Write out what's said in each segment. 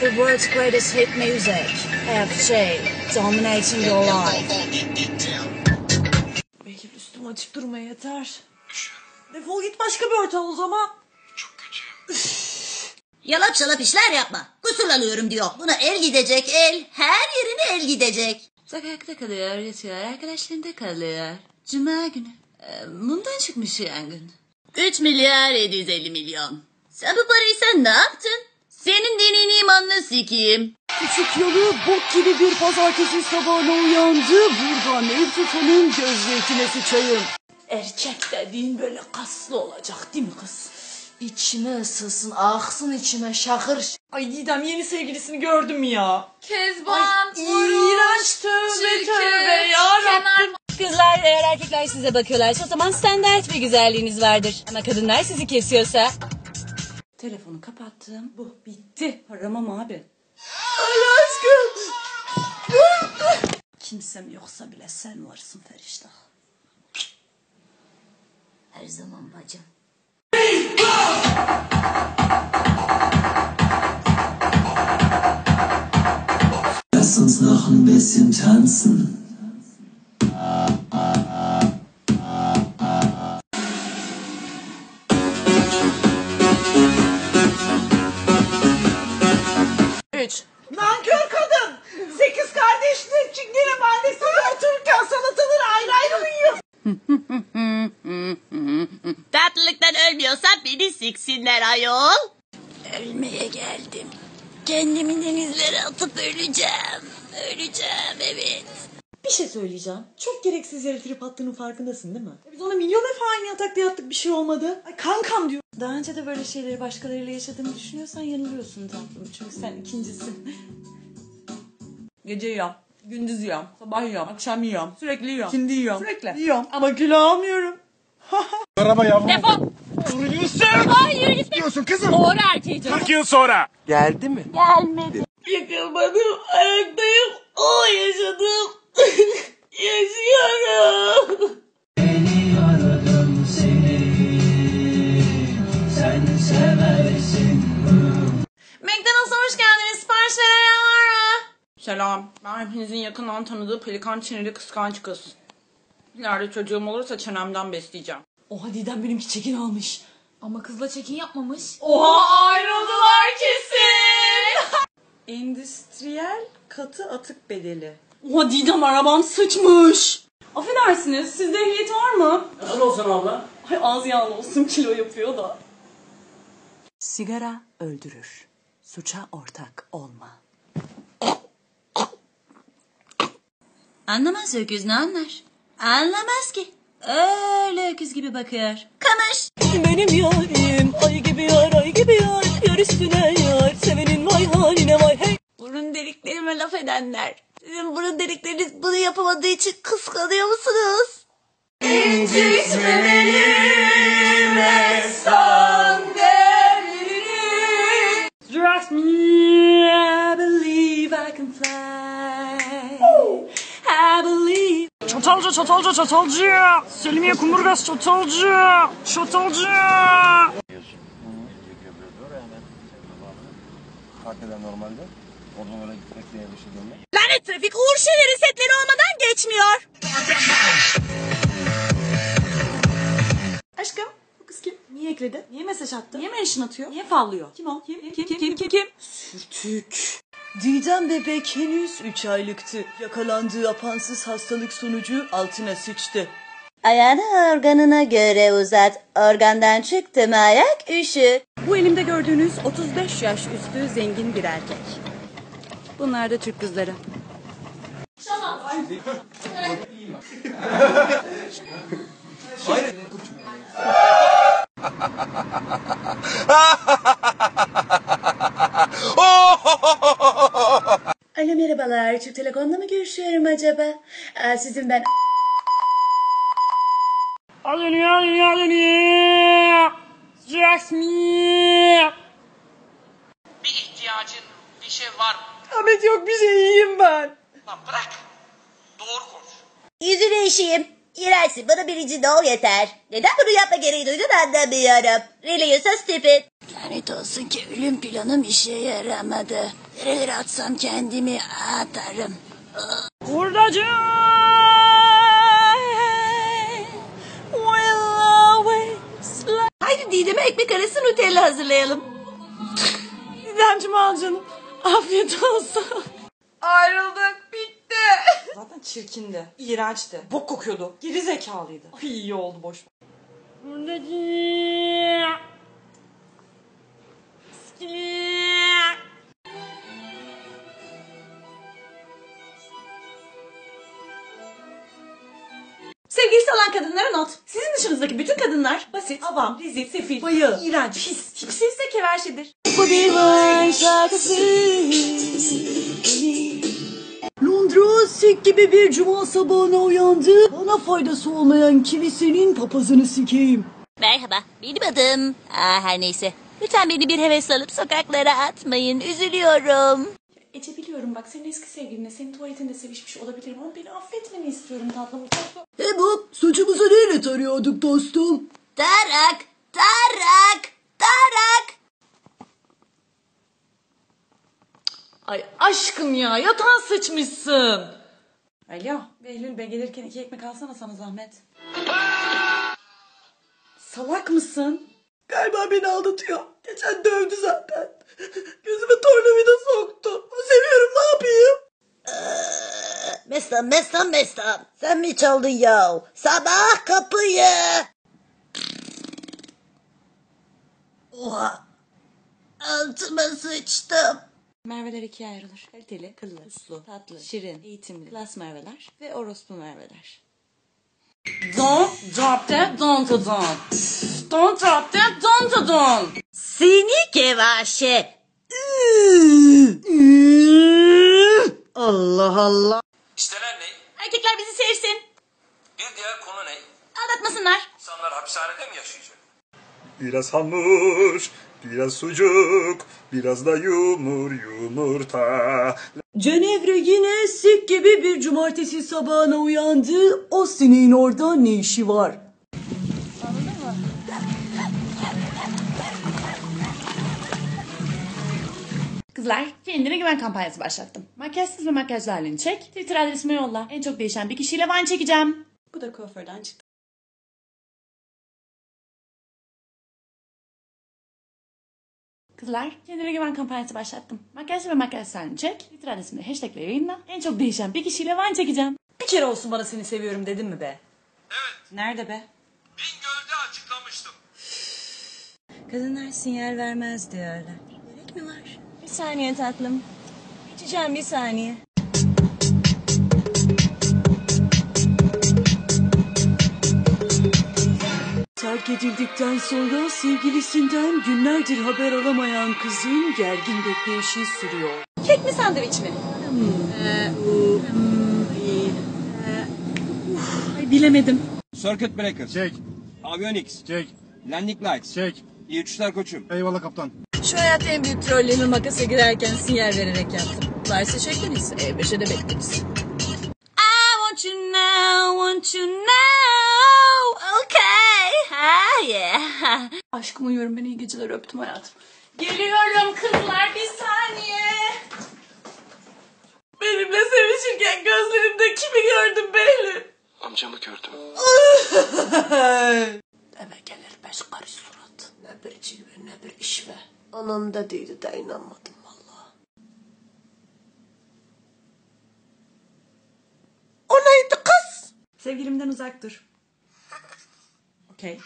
The world's greatest hit music. FJ, dominating your life. Belki üstüm açık durmaya yeter. Defol git başka bir ortam o zaman. Yalap şalap işler yapma. Kusurlanıyorum diyor. Buna el gidecek el. Her yerine el gidecek. Sokakta kalıyor, yatıyor, arkadaşlarında kalıyor. Cuma günü. Ee, mumdan çıkmış yangın. 3 milyar 750 milyon. Sen bu parayı sen ne yaptın? Senin dinini imanını sikeyim. Küçük yalı bok gibi bir pazartesi sabahına uyandı. Buradan ev tutanın göz zeytine sıçayım. Erkek dediğin böyle kaslı olacak değil mi kız? İçime ısılsın, aksın içime şakır. Ay Didem yeni sevgilisini gördüm ya. Kezban, İğrenç tövbe tövbe yarabbim. Kızlar eğer erkekler size bakıyorlarsa o zaman standart bir güzelliğiniz vardır. Ama kadınlar sizi kesiyorsa... Telefonu kapattım. Bu bitti. Aramam abi. Ay aşkım. Kimsem yoksa bile sen varsın Feriştah. Her zaman bacım. Lass uns noch ein bisschen tanzen. Tatlılıktan ölmüyorsan beni siksinler ayol. Ölmeye geldim. Kendimi denizlere atıp öleceğim. Öleceğim evet. Bir şey söyleyeceğim. Çok gereksiz yere trip attığının farkındasın değil mi? Biz ona milyon defa aynı yatakta yattık bir şey olmadı. Ay kankam diyor. Daha önce de böyle şeyleri başkalarıyla yaşadığını düşünüyorsan yanılıyorsun tatlım. Çünkü sen ikincisin. Gece yiyorum. Gündüz yiyorum. Sabah yiyorum. Akşam yiyorum. Sürekli yiyorum. Şimdi yiyorum. Sürekli. Yiyorum. Ama kilo almıyorum. Geldi mi? Yıkılmadım. Ayaktayım. O yaşadım. Yaşıyorum. McDonald's'a hoş geldiniz. Sipariş veren var mı? Selam. Ben hepinizin yakından tanıdığı pelikan çeneli kıskanç kız. İleride çocuğum olursa çenemden besleyeceğim. Oha Didem benimki çekin almış. Ama kızla çekin yapmamış. Oha ayrıldılar kesin. Endüstriyel katı atık bedeli. Oha Didem arabam sıçmış. Affedersiniz sizde ehliyet var mı? Nasıl olsun abla? Ay az yağlı olsun kilo yapıyor da. Sigara öldürür. Suça ortak olma. Anlamaz öküz ne anlar? Anlamaz ki. Öyle öküz gibi bakıyor. Kamış. Benim yarim ay gibi yar ay gibi yar Yar üstüne yar sevenin vay haline vay hey Burun deliklerime laf edenler. Sizin burun delikleriniz bunu yapamadığı için kıskanıyor musunuz? Trust me I believe I can fly I believe Çatalca çatalca çatalcı Selimiye kumburgaz çatalcı Çatalcı Hakikaten normalde. Oradan oraya gitmek diye bir şey değil mi? Lanet trafik uğur şeyleri setleri olmadan geçmiyor. Aşkım bu kız kim? Niye ekledi? Niye mesaj attı? Niye mention atıyor? Niye fallıyor? Kim o? Kim? Kim? Kim? Kim? Kim? Kim? Sürtük. Didem bebek henüz 3 aylıktı. Yakalandığı apansız hastalık sonucu altına sıçtı. Ayağını organına göre uzat. Organdan çıktı mı ayak üşü. Bu elimde gördüğünüz 35 yaş üstü zengin bir erkek. Bunlar da Türk kızları. Alo merhabalar. Türk Telekom'da mı görüşüyorum acaba? Aa, sizin ben... Aleni aleni aleni. Just me. Bir ihtiyacın, bir şey var mı? Ahmet yok bir şey yiyeyim ben. Lan bırak. Doğru konuş. Yüzüne işeyim. İğrençsin. Bana birinci doğal yeter. Neden bunu yapma gereği duydun anlamıyorum. Really you're so stupid. Lanet olsun ki ölüm planım işe yaramadı. nerelere atsam kendimi atarım. Hurdacı! Haydi Didem'e ekmek arası Nutella hazırlayalım. Didemciğim al canım. Afiyet olsun. Ayrıldık. Bitti. Zaten çirkindi. iğrençti. Bok kokuyordu. Geri zekalıydı. Ay iyi oldu boş. ver. Sevgilisi olan kadınlara not. Sizin dışınızdaki bütün kadınlar basit, avam, rezil, sefil, bayı, iğrenç, pis, tipsiz ve keverşedir. Bu bir vay şarkısı. Londra sik gibi bir cuma sabahına uyandı. Bana faydası olmayan kilisinin papazını sikeyim. Merhaba, benim adım. Aa, her neyse. Lütfen beni bir heves alıp sokaklara atmayın. Üzülüyorum. Ece biliyorum bak senin eski sevgilinle senin tuvaletinde sevişmiş olabilirim ama beni affetmeni istiyorum tatlım. tatlım. E bu saçımızı neyle tarıyorduk dostum? Tarak, tarak, tarak. Ay aşkım ya yatağa sıçmışsın. Alo Behlül Bey gelirken iki ekmek alsana sana zahmet. Salak mısın? Galiba beni aldatıyor. Geçen dövdü zaten. Gözüme tornavida soktu. Seviyorum ne yapayım? Mestan, mestan, mestan. Sen mi çaldın ya? Sabah kapıyı. Oha. Altıma sıçtım. Merveler ikiye ayrılır. Kaliteli, kıllı, uslu, tatlı, şirin, eğitimli, klas merveler ve orospu merveler. Don't drop that, don't don't. Don't drop that, don't don't. Seni kevaşe. Allah Allah. İstenen ne? Erkekler bizi sevsin. Bir diğer konu ne? Aldatmasınlar. İnsanlar hapishanede mi yaşayacak? Biraz hamur, biraz sucuk, biraz da yumur yumurta. Cenevre yine sik gibi bir cumartesi sabahına uyandı. O sineğin orada ne işi var? Kızlar kendine güven kampanyası başlattım. Makyajsız ve makyajlı halini çek. Twitter adresime yolla. En çok değişen bir kişiyle van çekeceğim. Bu da kuaförden çıktı. Kızlar kendine güven kampanyası başlattım. Makyajlı ve makyajsız halini çek. Twitter adresime hashtag ve yayınla. En çok değişen bir kişiyle van çekeceğim. Bir kere olsun bana seni seviyorum dedim mi be? Evet, Nerede be? Bingöl'de açıklamıştım. Kadınlar sinyal vermez diyorlar. Gerek mi var? Bir saniye tatlım. İçeceğim bir saniye. Terk edildikten sonra sevgilisinden günlerdir haber alamayan kızın gergin bekleyişi sürüyor. Kek mi sandviç mi? Ay bilemedim. Circuit breaker. Çek. Avionics. Çek. Landing lights. Çek. İyi uçuşlar koçum. Eyvallah kaptan. Şu hayatta en büyük trollerimi makasa girerken sinyal vererek yaptım. Varsa çektiniz. E5'e de bekleriz. I want you now, want you now. Aşkım uyuyorum ben iyi geceler öptüm hayatım. Geliyorum kızlar bir saniye. Benimle sevişirken gözlerimde kimi gördüm Behlül? Amcamı gördüm. Eve gelir beş karış surat. Ne bir cilve ne bir işve. Anam dediydi de inanmadım valla. O neydi kız? Sevgilimden uzak dur. Okey.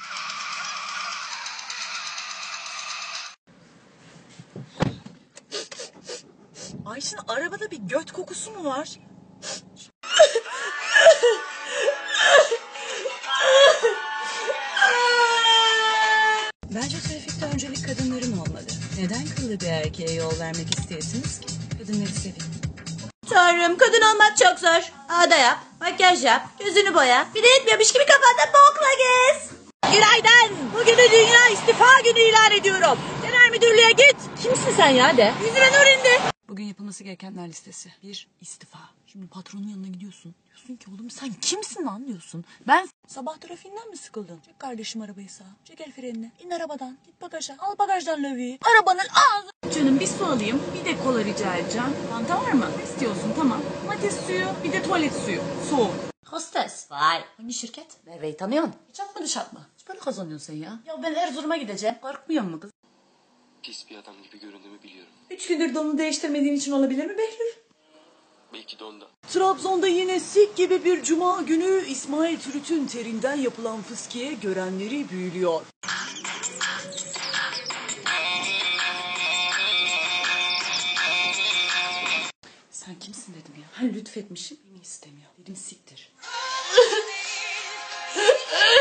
Ayşin arabada bir göt kokusu mu var? Bence trafikte öncelik kadınların olmalı. Neden kıllı bir erkeğe yol vermek isteyesiniz ki? Kadınları sevin. Tanrım kadın olmak çok zor. Ağda yap, makyaj yap, yüzünü boya. Bir de etmiyormuş gibi kafanda bokla gez. Günaydın. Bugünü dünya istifa günü ilan ediyorum. Genel müdürlüğe git. Kimsin sen ya de? Yüzüme nur indi. Bugün yapılması gerekenler listesi. Bir, istifa. Şimdi patronun yanına gidiyorsun. Diyorsun ki oğlum sen kimsin lan diyorsun. Ben sabah trafiğinden mi sıkıldın? Çek kardeşim arabayı sağa. Çek el frenini. İn arabadan. Git bagaja. Al bagajdan löviyi. Arabanın ağzı. canım bir su alayım. Bir de kola rica edeceğim. Fanta var mı? Ne istiyorsun? Tamam. Domates suyu, bir de tuvalet suyu. Soğuk. Hostes. Vay. Hangi şirket? Merve'yi tanıyorsun. Hiç atma dış atma. Hiç para kazanıyorsun sen ya. Ya ben Erzurum'a gideceğim. Korkmuyor mu kız? Pis bir adam gibi göründüğümü biliyorum. Üç gündür donunu değiştirmediğin için olabilir mi Behlül? Belki de ondan. Trabzon'da yine sik gibi bir cuma günü İsmail Türüt'ün terinden yapılan fıskiye görenleri büyülüyor. Sen kimsin dedim ya. Ha lütfetmişim beni istemiyor. Dedim siktir.